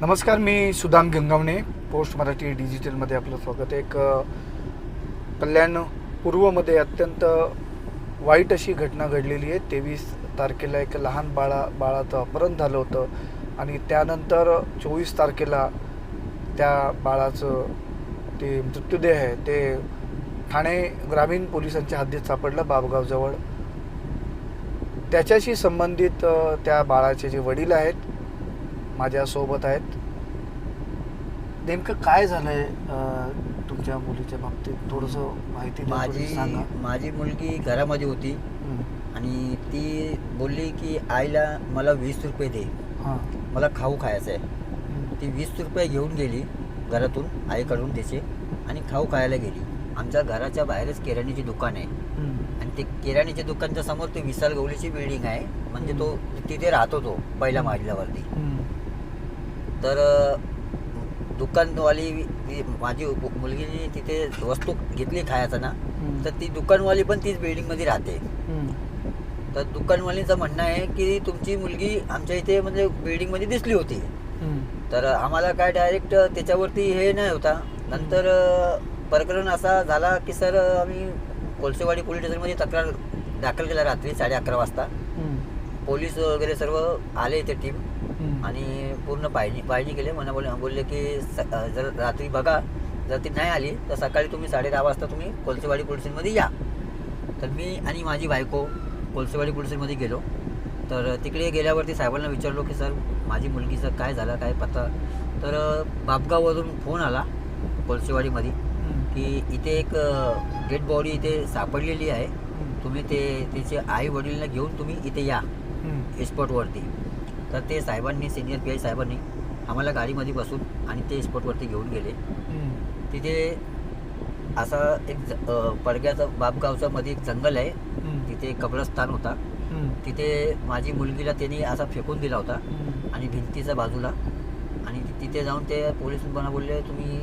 नमस्कार मी सुदाम गंगावणे पोस्ट मराठी डिजिटलमध्ये आपलं स्वागत आहे. एक कल्याण पूर्वमध्ये अत्यंत वाईट अशी घटना घडलेली आहे. तेवीस तारखेला एक लहान बाळा बाळाचं अपहरण झालं होतं आणि त्यानंतर चोवीस तारखेला त्या बाळाचं ते मृत्यूदेह आहे. ते ठाणे ग्रामीण पोलिसांच्या हद्दीत सापडलं बाबगावजवळ त्याच्याशी संबंधित त्या बाळाचे जे वडील आहेत माझ्यासोबत आहेत. नेमकं काय झालंय तुमच्या मुलीच्या बाबतीत? थोडंसं माहिती माझी सांगा. माझी मुलगी घरामध्ये होती. आणि ती बोलली की आईला मला वीस रुपये दे. हां. मला खाऊ खायचं आहे. ती वीस रुपये घेऊन गेली घरातून आईकडून त्याचे आणि खाऊ खायला गेली. आमच्या घराच्या बाहेरच किराणीची दुकान आहे. आणि ते किराणीच्या दुकानच्या समोर ते विशाल गवलीची बिल्डिंग आहे. म्हणजे तो तिथे राहतो तो पहिल्या मजल्यावरती. तर दुकानवाली माझी मुलगीने तिथे वस्तू घेतली खायचं ना. तर ती दुकानवाली पण तीच बिल्डिंगमध्ये राहते. तर दुकानवालीचं म्हणणं आहे की तुमची मुलगी आमच्या इथे म्हणजे बिल्डिंगमध्ये दिसली होती हं. तर आम्हाला काय डायरेक्ट त्याच्यावरती हे नाही होता नंतर प्रकरण असा झाला की सर आम्ही कोळसेवाडी पोलीस स्टेशनमध्ये तक्रार दाखल केला रात्री साडे अकरा वाजता हं. पोलीस वगैरे सर्व आले ते टीम. आणि पूर्ण पाहणी पाहणी केली. मला बोल बोलले की जर रात्री बघा जर ती नाही आली तर सकाळी तुम्ही साडे दहा वाजता तुम्ही कोळसेवाडी पोलीस स्टेशनमध्ये या. तर मी आणि माझी बायको कोळसेवाडी पोलीस स्टेशनमध्ये गेलो. तर तिकडे गेल्यावरती साहेबांना विचारलो की सर माझी मुलगीचं काय झालं काय पत्ता? तर बापगाववरून फोन आला कोळसेवाडीमध्ये. की इथे एक डेड बॉडी इथे सापडलेली आहे. तुम्ही ते तिचे आई वडीलला घेऊन तुम्ही इथे या. हं. तर ते साहेबांनी सिनियर पी आय साहेबांनी आम्हाला गाडीमध्ये बसून आणि ते स्पॉटवरती घेऊन गेले. तिथे असा एक पडग्याचं बापगावचं मध्ये एक जंगल आहे. तिथे कब्रस्तान होता. तिथे माझी मुलगीला त्यांनी असा फेकून दिला होता. आणि भिंतीच्या बाजूला आणि तिथे जाऊन ते पोलीस बोलले तुम्ही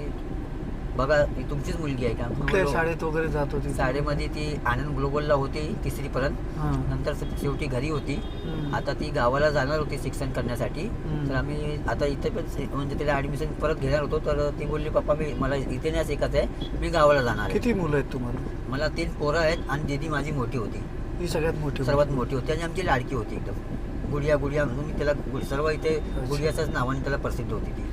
बघा ही तुमचीच मुलगी आहे का? मी कुठल्या बोललो, शाळेत वगैरे जात होती शाळेमध्ये ती आनंद ग्लोबलला होती तिसरीपर्यंत हां. नंतर शेवटी घरी होती. आता ती गावाला जाणार होती शिक्षण करण्यासाठी. हम्म. तर आम्ही आता इथे पण से- म्हणजे तिला ऍडमिशन परत घेणार होतो. तर ती बोलली पप्पा मी मला इथे नाही शिकायचं आहे. मी गावाला जाणार आहे. किती मुलं आहेत तुम्हाला? मला तीन पोरं आहेत आणि दीदी माझी मोठी होती. ही सगळ्यात मोठी सर्वात मोठी होती आणि आमची लाडकी होती एकदम. गुडिया गुडिया म्हणून मी त्याला गु- सर्व इथे गुडियाच्याच नावाने त्याला प्रसिद्ध होती ती.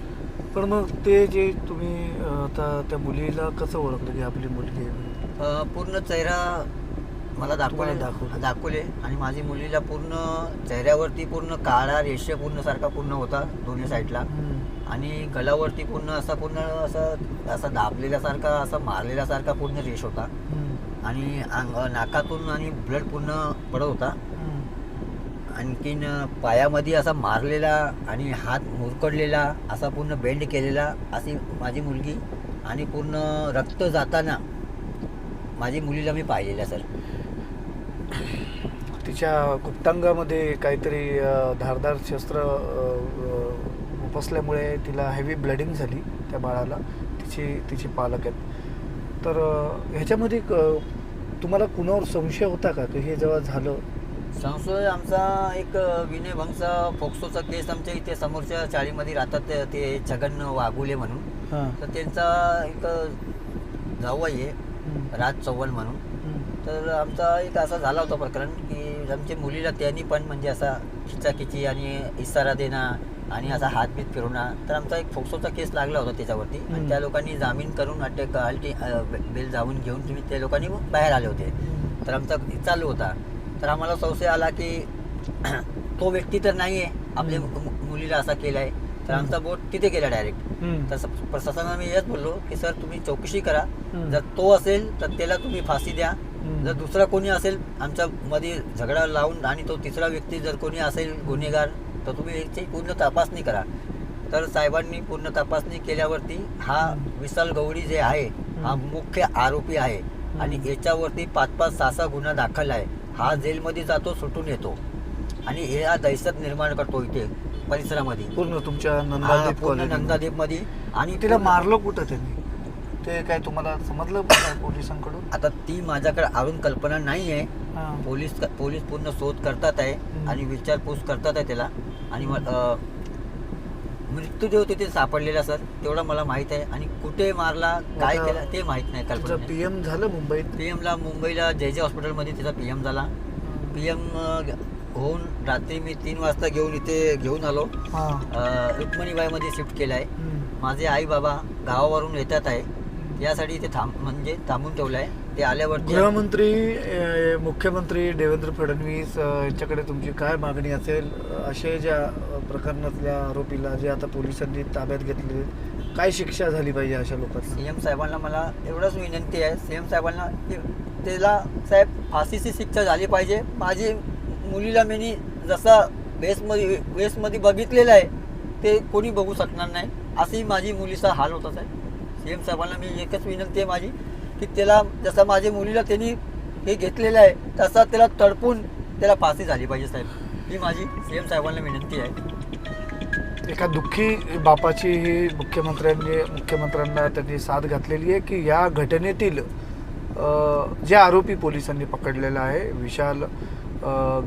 पण मग ते जे तुम्ही अ, आता त्या मुलीला कसं ओळखलं की आपली मुलगी आहे अं, पूर्ण चेहरा मला दाखवले तुम्हाला दाखवलं. दाखवले आणि माझी मुलीला पूर्ण चेहऱ्यावरती पूर्ण काळा रेषे पूर्ण सारखा पूर्ण होता दोन्ही साईडला. आणि गलावरती पूर्ण असा पूर्ण असं असा दाबलेल्यासारखा असा मारलेल्यासारखा पूर्ण रेश होता. आणि अंग नाकातून आणि ब्लड पूर्ण पडत होता. आणखीन पायामध्ये असा मारलेला आणि हात मुरकडलेला असा पूर्ण बेंड केलेला अशी माझी मुलगी आणि पूर्ण रक्त जाताना माझी मुलीला मी पाहिलेल्या सर. तिच्या गुप्तांगामध्ये काहीतरी धारदार शस्त्र उपसल्यामुळे तिला हेवी ब्लडिंग झाली त्या बाळाला. तिची तिचे पालक आहेत. तर ह्याच्यामध्ये क- तुम्हाला कुणावर संशय होता का? की हे जेव्हा झालं संशय आमचा एक विनयभंगचा फोक्सोचा केस आमच्या इथे समोरच्या चाळीमध्ये राहतात ते- छगन वाघुले म्हणून. तर त्यांचा एक जावई आहे. राज चव्हाण म्हणून. तर आमचा एक असा झाला होता प्रकरण की आमच्या मुलीला त्यांनी पण म्हणजे असा खिचाखिची आणि इशारा देणं आणि असा हातबीत फिरवणं तर आमचा एक फोक्सोचा केस लागला होता त्याच्यावरती. आणि. त्या लोकांनी जामीन करून अटक बेल जाऊन घेऊन तुम्ही त्या लोकांनी बाहेर आले होते. तर आमचा चालू होता. तर आम्हाला संशय आला की तो व्यक्ती तर नाही आहे आपल्या मुलीला असा केलाय. तर आमचा बोट तिथे गेला डायरेक्ट. तर प्रशासनाला मी हेच बोललो की सर तुम्ही चौकशी करा. जर तो असेल तर त्याला तुम्ही फाशी द्या. जर दुसरा कोणी असेल आमच्या मध्ये झगडा लावून आणि तो तिसरा व्यक्ती जर कोणी असेल गुन्हेगार तर तुम्ही याची पूर्ण तपासणी करा. तर साहेबांनी पूर्ण तपासणी केल्यावरती हा विशाल गवडी जे आहे हा मुख्य आरोपी आहे. आणि याच्यावरती पाच पाच सहा सहा गुन्हा दाखल आहे. हा जेलमध्ये जातो सुटून येतो. आणि हे हा दहशत निर्माण करतो इथे परिसरामध्ये. पूर्ण तुमच्या हा, नंदादीप पूर्ण आणि तिला पूर्ण- मारलं कुठं त्यांनी? ते काय तुम्हाला समजलं का पोलिसांकडून? आता ती माझ्याकडे अजून कल्पना नाही आहे हां. पोलीस पोलीस पूर्ण शोध करतात आहे हम्म. आणि विचारपूस करतात आहे त्याला. आणि मग, अ, मृत्यूदेव तिथे सापडलेला सर. तेवढं मला माहीत आहे. आणि कुठे मारला काय आता केलं ते माहीत नाही कल्पना पी एम झालं मुंबईत? पी एमला मुंबईला जे जे हॉस्पिटलमध्ये तिचा पी एम झाला. पी एम होऊन रात्री मी तीन वाजता घेऊन इथे घेऊन आलो. हां. अं, रुक्मिणीबाईमध्ये शिफ्ट केलं आहे हम्म. माझे आई बाबा गावावरून येतात आहे. यासाठी इथे थांब म्हणजे थांबून ठेवलं आहे ते आल्यावरती गृहमंत्री अ, मुख्यमंत्री देवेंद्र फडणवीस अ, यांच्याकडे तुमची काय मागणी असेल? असे ज्या प्रकरणातल्या आरोपीला जे आता पोलिसांनी ताब्यात घेतले काय शिक्षा झाली पाहिजे अशा लोकांना? सी एम साहेबांना मला एवढंच विनंती आहे. सी एम साहेबांना की त्याला साहेब फाशीची शिक्षा झाली पाहिजे. माझी मुलीला मी जसा वेसमध्ये वेसमध्ये बघितलेलं आहे ते कोणी बघू शकणार नाही. अशी माझी मुलीचा हाल होता साहेब. सी एम साहेबांना मी एकच विनंती आहे माझी. की त्याला जसं माझ्या मुलीला त्यांनी हे घेतलेलं आहे तसा त्याला तडपून त्याला फाशी झाली पाहिजे साहेब. ही माझी सी एम साहेबांना विनंती आहे. एका दुःखी बापाची ही मुख्यमंत्र्यांनी मुख्यमंत्र्यांना त्यांनी साथ घातलेली आहे की या घटनेतील जे आरोपी पोलिसांनी पकडलेला आहे विशाल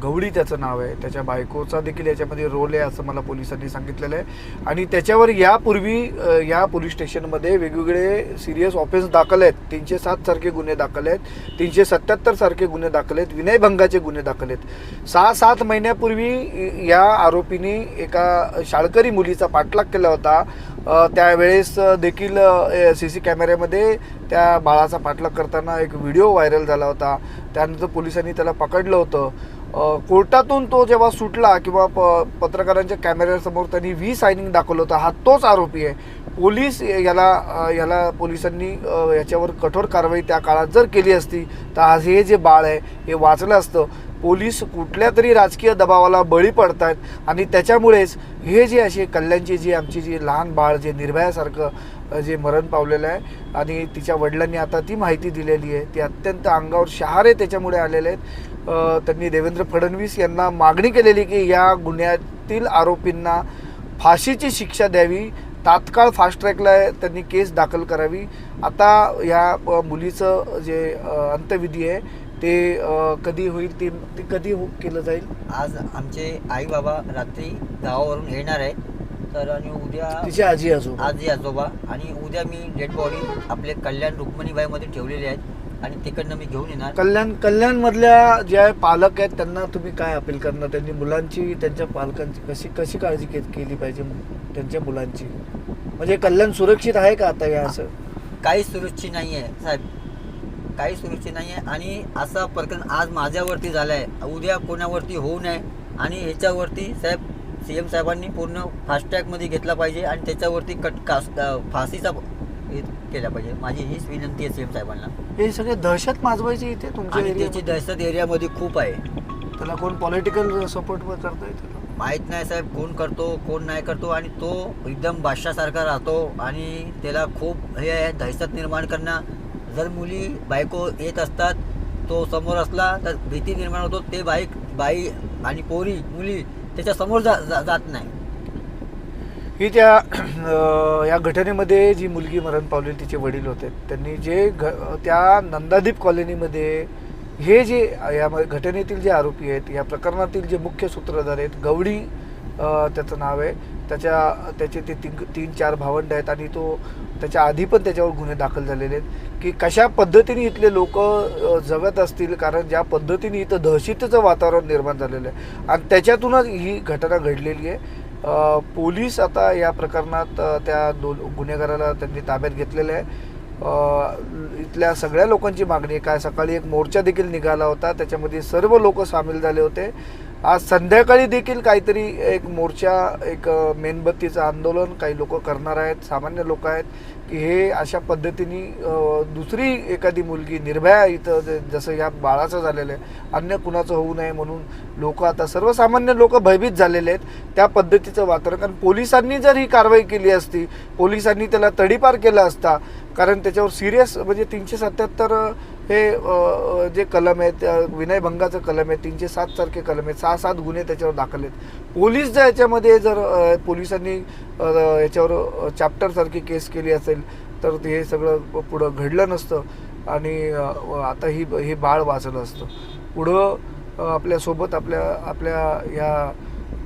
गवळी त्याचं नाव आहे. त्याच्या बायकोचा देखील याच्यामध्ये रोल आहे असं मला पोलिसांनी सांगितलेलं आहे. आणि त्याच्यावर यापूर्वी या पोलीस स्टेशनमध्ये वेगवेगळे सिरियस ऑफेन्स दाखल आहेत. तीनशे सात सारखे गुन्हे दाखल आहेत. तीनशे सत्याहत्तर सारखे गुन्हे दाखल आहेत. विनयभंगाचे गुन्हे दाखल आहेत. सहा सात महिन्यापूर्वी या आरोपींनी एका शाळकरी मुलीचा पाठलाग केला होता. त्यावेळेस देखील सी सी कॅमेऱ्यामध्ये त्या बाळाचा पाठलाग करताना एक व्हिडिओ व्हायरल झाला होता. त्यानंतर पोलिसांनी त्याला पकडलं होतं. कोर्टातून तो जेव्हा सुटला किंवा प पत्रकारांच्या कॅमेऱ्यासमोर त्यांनी व्ही सायनिंग दाखवलं होतं हा तोच आरोपी आहे. पोलीस याला याला पोलिसांनी याच्यावर कठोर कारवाई त्या काळात जर केली असती तर आज हे जे बाळ आहे हे वाचलं असतं. पोलीस कुठल्या तरी राजकीय दबावाला बळी पडतात आणि त्याच्यामुळेच हे जे असे कल्याणची जी आमची जी लहान बाळ जे निर्भयासारखं जे मरण पावलेलं आहे आणि तिच्या वडिलांनी आता ती माहिती दिलेली आहे. ती अत्यंत अंगावर शहारे त्याच्यामुळे आलेले आहेत. त्यांनी देवेंद्र फडणवीस यांना मागणी केलेली की या गुन्ह्यातील आरोपींना फाशीची शिक्षा द्यावी. तात्काळ फास्ट ट्रॅकला त्यांनी केस दाखल करावी. आता या मुलीचं जे अंत्यविधी आहे ते कधी होईल ते ते कधी हो केलं जाईल? आज आमचे आई बाबा रात्री गावावरून येणार आहे तर आणि उद्या तिची आजी आजोबा आजी आजोबा. आणि उद्या मी डेड बॉडी आपले कल्याण रुक्मिणीबाईमध्ये ठेवलेली आहेत. आणि तिकडनं मी घेऊन येणार. कल्याण कल्याणमधल्या जे पालक आहेत त्यांना तुम्ही काय अपील करणार? त्यांनी मुलांची त्यांच्या पालकांची कशी कशी काळजी के- केली पाहिजे त्यांच्या मुलांची? म्हणजे कल्याण सुरक्षित आहे का आता या असं? काही सुरक्षित नाही आहे साहेब. काही सुरक्षित नाही आहे आणि असा प्रकरण आज माझ्यावरती झालं आहे उद्या कोणावरती होऊ नये. आणि ह्याच्यावरती साहेब सी एम साहेबांनी पूर्ण फास्टॅगमध्ये घेतला पाहिजे आणि त्याच्यावरती कट कास फाशीचा केला पाहिजे. माझी हीच विनंती आहे सी एम साहेबांना. हे सगळे दहशत माजवायची इथे तुमच्या आणि त्याची? दहशत एरियामध्ये खूप आहे. त्याला कोण पॉलिटिकल सपोर्ट करता येतं माहीत नाही साहेब कोण करतो कोण नाही करतो आणि तो एकदम बादशासारखा राहतो आणि त्याला खूप हे आहे दहशत निर्माण करणं. जर मुली बायको येत असतात तो समोर असला तर भीती निर्माण होतो. ते बाईक बाई आणि पोरी मुली त्याच्यासमोर जा, जा, जात नाही. ही त्या या घटनेमध्ये जी मुलगी मरण पावली तिचे वडील होते त्यांनी जे घ त्या नंदादीप कॉलनीमध्ये हे जे या घटनेतील जे आरोपी आहेत या प्रकरणातील जे मुख्य सूत्रधार आहेत गवडी त्याचं नाव आहे. त्याच्या त्याचे ते तीन तीन चार भावंड आहेत आणि तो त्याच्या आधी पण त्याच्यावर गुन्हे दाखल झालेले आहेत. की कशा पद्धतीने इथले लोक जगत असतील? कारण ज्या पद्धतीने इथं दहशतीचं वातावरण निर्माण झालेलं आहे. आणि त्याच्यातूनच ही घटना घडलेली आहे. पोलीस आता या प्रकरणात त्या दोन गुन्हेगाराला त्यांनी ताब्यात घेतलेलं आहे. इथल्या सगळ्या लोकांची मागणी काय सकाळी एक मोर्चा देखील निघाला होता. त्याच्यामध्ये सर्व लोक सामील झाले होते. आज संध्याकाळी देखील काहीतरी एक मोर्चा एक मेणबत्तीचं आंदोलन काही लोक करणार आहेत सामान्य लोक आहेत की हे अशा पद्धतीने दुसरी एखादी मुलगी निर्भया इथं जसं या बाळाचं झालेलं आहे अन्य कुणाचं होऊ नये म्हणून लोक आता सर्वसामान्य लोक भयभीत झालेले आहेत. त्या पद्धतीचं वातावरण कारण पोलिसांनी जर ही कारवाई केली असती पोलिसांनी त्याला तडीपार केला असता कारण त्याच्यावर सिरियस म्हणजे तीनशे सत्याहत्तर हे जे कलम आहेत विनयभंगाचं कलम आहे तीनशे सात सारखे कलम आहेत सहा सात गुन्हे त्याच्यावर दाखल आहेत. पोलीस जर याच्यामध्ये जर पोलिसांनी याच्यावर चॅप्टरसारखी केस केली असेल तर ते हे सगळं पुढं घडलं नसतं आणि आता ही हे बाळ वाचलं असतं. पुढं आपल्यासोबत आपल्या आपल्या या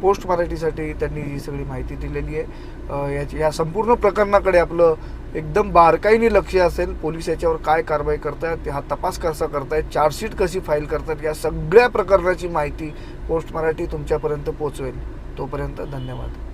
पोस्ट मराठीसाठी त्यांनी ही सगळी माहिती दिलेली आहे. याची या संपूर्ण प्रकरणाकडे आपलं एकदम बारकाईने लक्ष असेल पोलीस याच्यावर काय कारवाई करतायत हा तपास कसा करतायत चार्जशीट कशी फाईल करतात या सगळ्या प्रकरणाची माहिती पोस्ट मराठी तुमच्यापर्यंत पोहोचवेल. तोपर्यंत धन्यवाद.